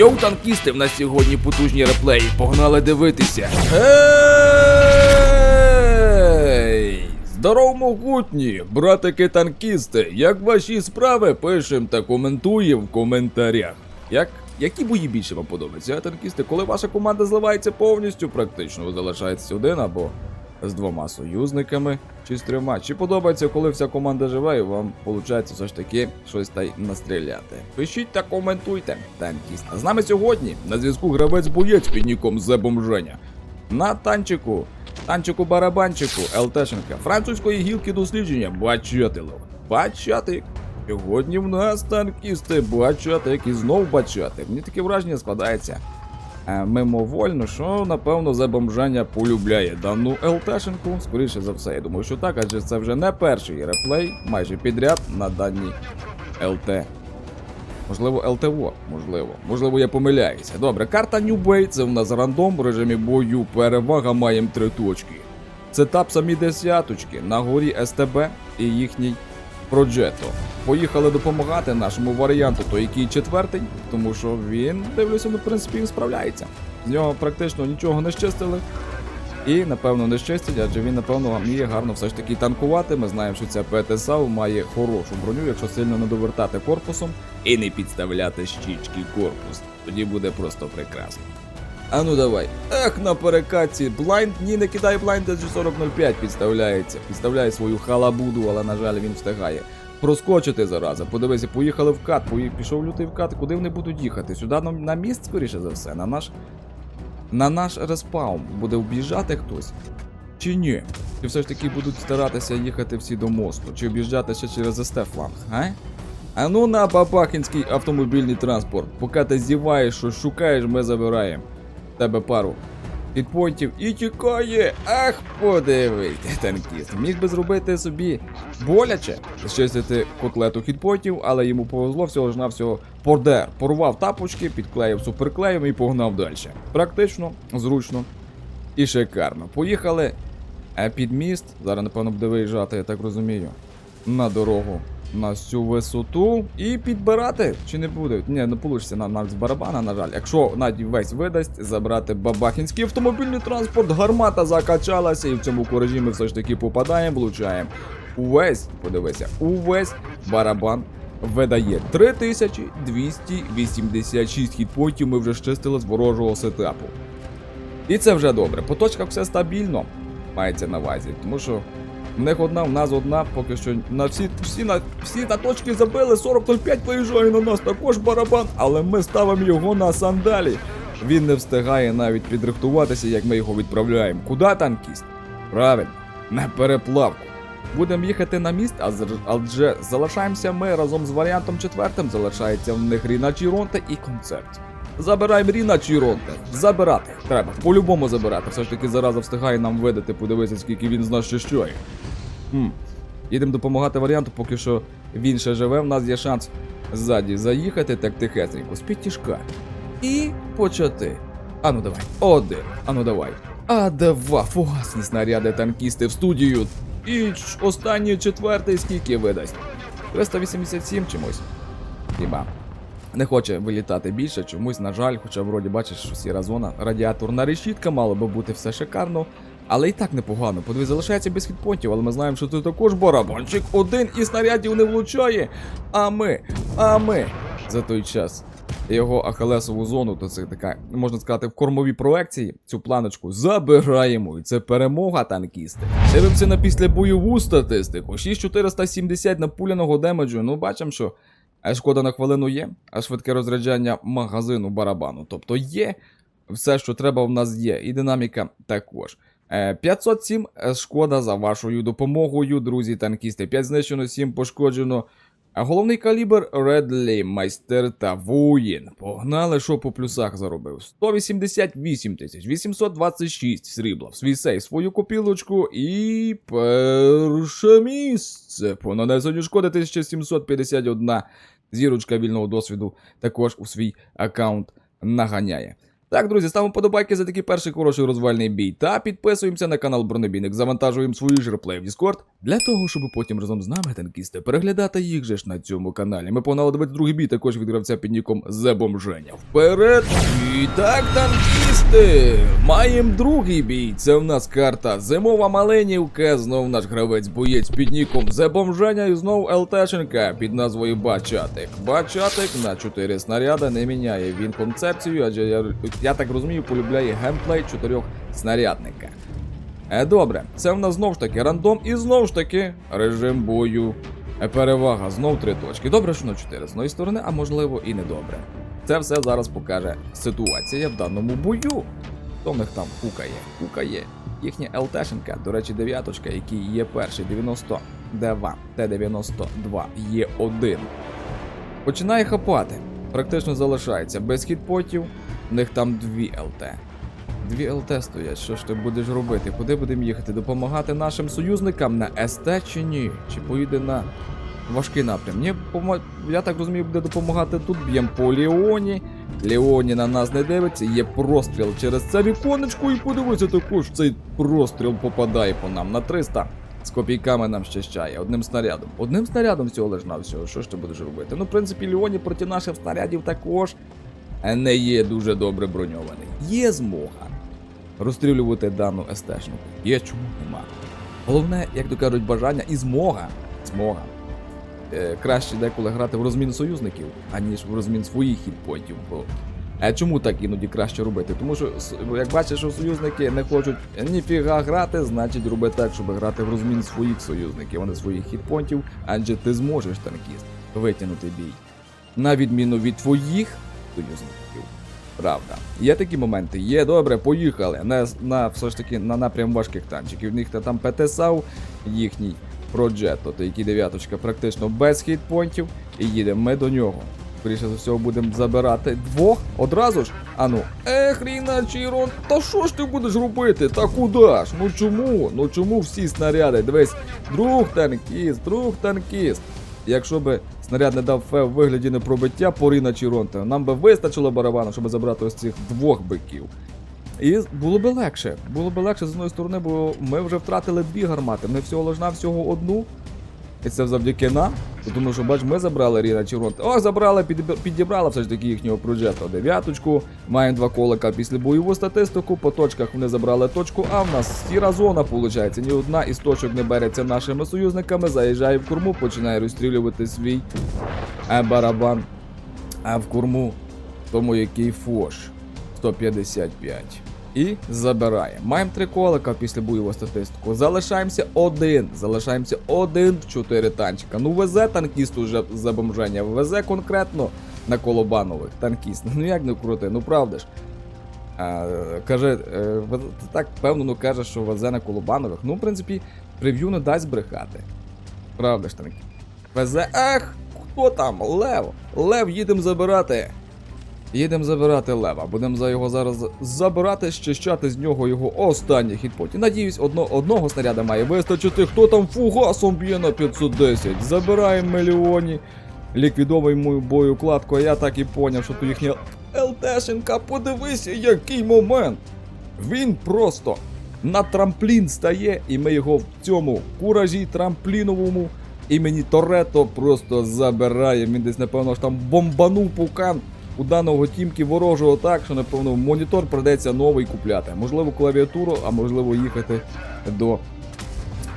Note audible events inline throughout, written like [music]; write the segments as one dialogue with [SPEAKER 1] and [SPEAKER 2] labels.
[SPEAKER 1] Йоу, танкісти, в нас сьогодні потужні реплеї. Погнали дивитися. Ей! Здоров, могутні, братики танкісти. Як ваші справи? Пишем та коментуємо в коментарях. Як? Які бої більше вам подобаються, танкісти, коли ваша команда зливається повністю, практично ви залишаєтесь один або з двома союзниками, чи з трьома. Чи подобається, коли вся команда живе, і вам виходить все ж таки щось та й настріляти. Пишіть та коментуйте, танкіст. А з нами сьогодні на зв'язку гравець боєць під ніком Зебом Женя. На танчику, танчику барабанчику, ЛТшенка, французької гілки дослідження, бачатило. Бачатик. Сьогодні в нас танкісти, бачатик і знов бачатик. Мені таке враження складається мимовольно, що напевно за бомжання полюбляє дану ЛТшенку. Скоріше за все, я думаю, що так, адже це вже не перший реплей, майже підряд на даній ЛТ. Можливо, ЛТВО, можливо. Можливо, я помиляюся. Добре, карта Bay, це в нас рандом в режимі бою. Перевага маємо три точки. Це тап самі десяточки, на горі СТБ і їхній Проджето. Поїхали допомагати нашому варіанту, то який четвертий, тому що він, дивлюся, ну, в принципі, справляється. З нього практично нічого не щистили. І, напевно, не щастять, адже він, напевно, вміє гарно все ж таки танкувати. Ми знаємо, що ця ПТСАУ має хорошу броню, якщо сильно не довертати корпусом і не підставляти щічки корпус. Тоді буде просто прекрасно. А ну давай. Ех, на перекатці. Блайнд, ні, не кидай блайнд, SG4005 підставляється. Підставляє свою халабуду, але, на жаль, він встигає. Проскочити зараза. Подивися, поїхали в кат, пої- пішов лютий в кат. Куди вони будуть їхати? Сюди на, на міст, скоріше за все, на наш. На наш респаун буде об'їжджати хтось? Чи ні? Чи все ж таки будуть старатися їхати всі до мосту? Чи об'їжджати ще через СТ фланг? А ну на Бабахінський автомобільний транспорт. Поки ти зіваєш, що шукаєш, ми забираємо. Тебе пару підпонтів і тікає. Ах, подивийте, танкіст. Міг би зробити собі боляче, зчистити котлету хітпотів, але йому повезло всього ж навсього пордер. Порвав тапочки, підклеїв суперклеєм і погнав далі. Практично, зручно і шикарно. Поїхали під міст. Зараз, напевно, буде виїжджати, я так розумію. На дорогу на цю висоту і підбирати. Чи не буде? Ні, не вийде нам навіть з барабана, на жаль. Якщо Наді весь видасть, забрати бабахінський автомобільний транспорт, гармата закачалася, і в цьому куражі ми все ж таки попадаємо, влучаємо. Увесь, подивися, увесь барабан видає 3286 хітпоінтів ми вже щистили з ворожого сетапу. І це вже добре. По точках все стабільно мається на увазі, тому що в них одна, в нас одна, поки що на всі, всі, на, всі на точки забили, 40-05 виїжджає на нас також барабан, але ми ставимо його на сандалі. Він не встигає навіть підрихтуватися, як ми його відправляємо. Куди танкіст? Правильно, на переплавку. Будемо їхати на міст, адже залишаємося ми разом з варіантом четвертим. Залишається в них Ріна Чіронте і концерт. Забираємо Ріна Чіронте. Забирати. Треба. По-любому забирати. Все ж таки зараза встигає нам видати, подивися, скільки він з нас ще щоє. Хм. Їдемо допомагати варіанту, поки що він ще живе. В нас є шанс ззаді заїхати так тихесенько, з підтяжка. І почати. Ану давай. Один. Ану давай. А два фугасні снаряди танкісти в студію. І останній четвертий скільки видасть? 387 чимось. Хіба. Не хоче вилітати більше, чомусь, на жаль, хоча вроді бачиш, що сіра зона, радіаторна решітка, мало би бути все шикарно. Але і так непогано. Подивись, залишається без хітпонтів, але ми знаємо, що це також барабанчик один і снарядів не влучає. А ми, а ми за той час його ахалесову зону, то це така, можна сказати, в кормовій проекції цю планочку забираємо. І це перемога танкісти. Дивимося на післябойову статистику. 6470 напуляного демеджу. Ну, бачимо, що шкода на хвилину є, а швидке розряджання магазину барабану. Тобто є все, що треба, в нас є, і динаміка також. Е, 507 шкода за вашою допомогою, друзі, танкісти. 5 знищено, 7 пошкоджено. А головний калібр Редлі, майстер та воїн. Погнали, що по плюсах заробив. 188 тисяч, 826 срібла в свій сейф, свою копілочку і перше місце. По нанесенню шкоди 1751. Зірочка вільного досвіду також у свій аккаунт наганяє. Так, друзі, ставимо подобайки за такий перший хороший розвальний бій та підписуємося на канал Бронебійник, завантажуємо свої ж реплеї в Discord для того, щоб потім разом з нами, танкісти, переглядати їх же ж на цьому каналі. Ми погнали дивити другий бій також від гравця під ніком Зебомженя. Вперед! І так, танкісти! Маємо другий бій. Це в нас карта Зимова Маленівка. Знов наш гравець боєць під ніком Зебомженя і знов ЛТшенка під назвою Бачатик. Бачатик на 4 снаряди не міняє він концепцію, адже я, я так розумію, полюбляє геймплей чотирьох снарядника. Е, добре, це в нас знов ж таки рандом і знов ж таки режим бою. Е, перевага, знов три точки. Добре, що на 4 з одної сторони, а можливо і не добре. Це все зараз покаже ситуація в даному бою. Хто в них там кукає? Кукає. Їхня ЛТшенка, до речі, дев'яточка, який є перший 92, Т-92 є один. Починає хапати. Практично залишається без хітпотів. В них там дві ЛТ. Дві ЛТ стоять. Що ж ти будеш робити? Куди будемо їхати? Допомагати нашим союзникам на СТ чи ні? Чи поїде на важкий напрям? Помо- я так розумію, буде допомагати тут. Б'ємо по Ліоні. Ліоні на нас не дивиться, є простріл через це віконечко, і подивися також, цей простріл попадає по нам на 300. З копійками нам щащає, одним снарядом. Одним снарядом всього лиш на всього. Що ж ти будеш робити? Ну, в принципі, Ліоні проти наших снарядів також не є дуже добре броньований. Є змога розстрілювати дану СТшну. Є чому нема. Головне, як то кажуть, бажання і змога. Змога. Е, краще деколи грати в розмін союзників, аніж в розмін своїх хітпоінтів. Бо а чому так іноді краще робити? Тому що, як бачиш, що союзники не хочуть ніфіга грати, значить роби так, щоб грати в розмін своїх союзників, а не своїх хітпонтів, адже ти зможеш танкіст витягнути бій. На відміну від твоїх союзників. Правда. Є такі моменти, є добре, поїхали. На, на все ж таки на напрям важких танчиків. В них та там ПТСАУ, їхній Проджетто, то який дев'яточка практично без хітпонтів. І їдемо ми до нього. Скоріше за всього будемо забирати двох одразу ж. Ану, ех, Ріна Чірон, та що ж ти будеш робити? Та куди ж? Ну чому? Ну чому всі снаряди? Дивись, друг танкіст, друг танкіст. Якщо би снаряд не дав фе вигляді непробиття порина чи ронта. нам би вистачило барабану, щоб забрати ось цих двох биків. І було би легше. Було би легше з одної сторони, бо ми вже втратили дві гармати. Ми всього лежна всього одну. І це завдяки нам. Тому що, бач, ми забрали Ріна Чіронта. О, забрали, підіб- підібрали все ж таки їхнього проджету дев'яточку. Маємо два колика після бойову статистику. По точках вони забрали точку, а в нас сіра зона, виходить. Ні одна із точок не береться нашими союзниками, заїжджає в корму, починає розстрілювати свій е, барабан. А в корму тому який фош 155. І забирає. Маємо три колика після бойову статистику. Залишаємося один. Залишаємося один в чотири танчика. Ну везе танкіст уже за бомження. Везе конкретно на колобанових танкіст. [laughs] Ну як не крути, ну правда ж. А, каже, е, вез- так певно, ну каже, що везе на колобанових. Ну, в принципі, прев'ю не дасть брехати. Правда ж танкіст. Везе. Ех, хто там? Лев! Лев, їдемо забирати. Їдемо забирати лева. Будемо за його зараз забирати, щищати з нього його останній хітпоті. Надіюсь, одно, одного снаряда має вистачити. Хто там фугасом б'є на 510? Забираємо мільйоні. Ліквідовуємо боєукладку, а я так і поняв, що то їхня ЛТшенка, подивися, який момент. Він просто на трамплін стає, і ми його в цьому куражі трампліновому імені Торетто просто забирає. Він десь, напевно, ж там бомбанув пукан у даного тімки ворожого так, що, напевно, монітор придеться новий купляти. Можливо, клавіатуру, а можливо, їхати до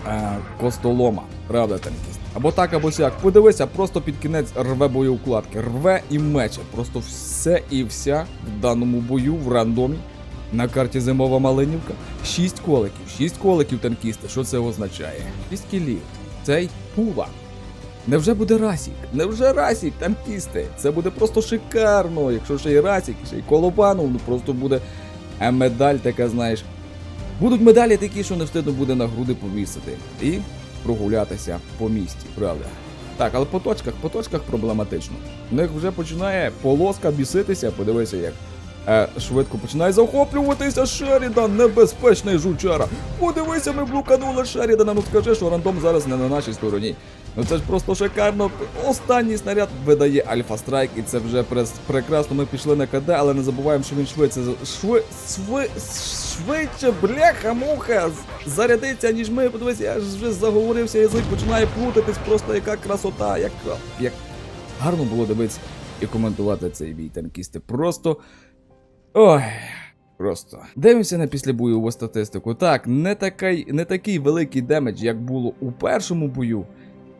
[SPEAKER 1] е, костолома. Правда, танкіст? Або так, або сяк. Подивися, просто під кінець рве боєукладки. Рве і мече. Просто все і вся в даному бою в рандомі. На карті зимова Малинівка. Шість коликів. Шість коликів танкісти. Що це означає? Шість кілів. Цей пула. Невже буде Расік? Невже Расік, танкісти? Це буде просто шикарно. Якщо ще й Расік, ще й Колобанов, ну просто буде е, медаль така, знаєш. Будуть медалі такі, що не встидно буде на груди повісити. І прогулятися по місті, правда? Так, але по точках, по точках проблематично. У них вже починає полоска біситися, подивися як. Е, швидко починає захоплюватися Шерідан, небезпечний жучара. Подивися, ми блуканули Шерідана. Ну скажи, що рандом зараз не на нашій стороні. Ну це ж просто шикарно. Останній снаряд видає Альфа Страйк, і це вже прес- прекрасно. Ми пішли на КД, але не забуваємо, що він швидше шви, шви, швидше, бляха, муха, зарядиться, ніж ми. Подивись, я вже заговорився, язик починає плутатись, просто яка красота, як, як гарно було дивитися і коментувати цей бій танкісти. Просто. Ой. Просто дивимося на післябойову статистику. Так, не такий, не такий великий демедж, як було у першому бою.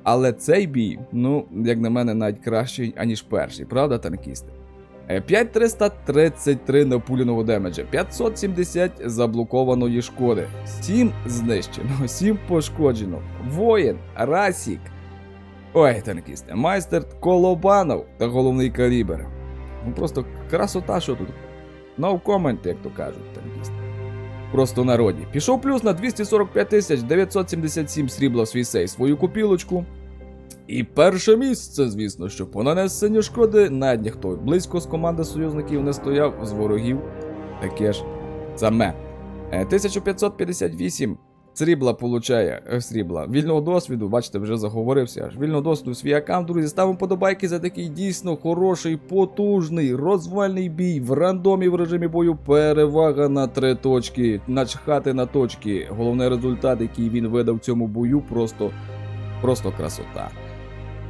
[SPEAKER 1] Але цей бій, ну, як на мене, навіть кращий, аніж перший, правда, танкісти? Е, 5333 напуляного демеджа, 570 заблокованої шкоди, 7 знищено, [laughs] 7 пошкоджено. Воїн, Расік. Ой, танкісти, майстер Колобанов та головний калібр. Ну просто красота, що тут. No comment, як то кажуть, танкісти. Просто народні. Пішов плюс на 245 тисяч 977 срібла в свій сей свою купілочку. І перше місце, звісно, що по нанесенню шкоди навіть ніхто близько з команди союзників не стояв з ворогів. Таке ж саме. Е, 1558 срібла получає е, срібла. Вільного досвіду, бачите, вже заговорився. Аж вільного досвіду свій аккаунт, друзі. Ставимо подобайки за такий дійсно хороший, потужний, розвальний бій в рандомі в режимі бою. Перевага на три точки. Начхати на точки. Головний результат, який він видав в цьому бою, просто, просто красота.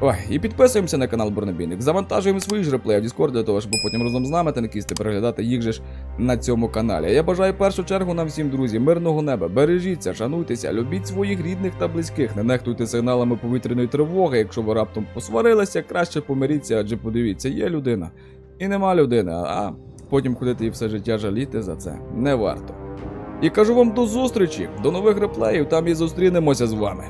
[SPEAKER 1] Ой, і підписуємося на канал Бронебійник. Завантажуємо свої ж реплеї в Discord для того, щоб потім разом з нами танкісти переглядати їх же ж на цьому каналі. Я бажаю в першу чергу нам всім, друзі, мирного неба. Бережіться, шануйтеся, любіть своїх рідних та близьких. Не нехтуйте сигналами повітряної тривоги. Якщо ви раптом посварилися, краще помиріться, адже подивіться, є людина і нема людини, а потім ходити і все життя жаліти за це не варто. І кажу вам до зустрічі, до нових реплеїв, там і зустрінемося з вами.